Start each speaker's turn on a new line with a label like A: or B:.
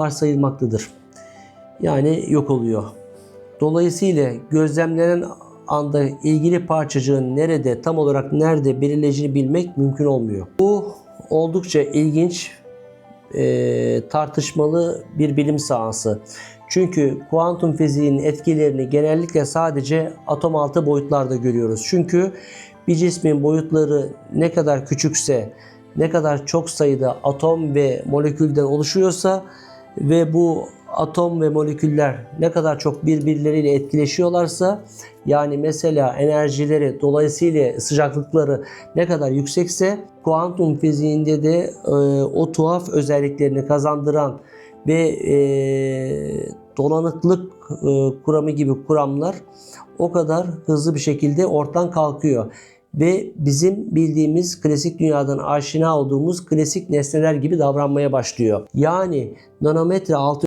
A: varsayılmaktadır. Yani yok oluyor. Dolayısıyla gözlemlenen anda ilgili parçacığın nerede, tam olarak nerede belirleyeceğini bilmek mümkün olmuyor. Bu oldukça ilginç, e, tartışmalı bir bilim sahası. Çünkü kuantum fiziğinin etkilerini genellikle sadece atom altı boyutlarda görüyoruz. Çünkü bir cismin boyutları ne kadar küçükse, ne kadar çok sayıda atom ve molekülden oluşuyorsa ve bu atom ve moleküller ne kadar çok birbirleriyle etkileşiyorlarsa yani mesela enerjileri dolayısıyla sıcaklıkları ne kadar yüksekse kuantum fiziğinde de e, o tuhaf özelliklerini kazandıran ve e, dolanıklık e, kuramı gibi kuramlar o kadar hızlı bir şekilde ortadan kalkıyor ve bizim bildiğimiz klasik dünyadan aşina olduğumuz klasik nesneler gibi davranmaya başlıyor. Yani nanometre altı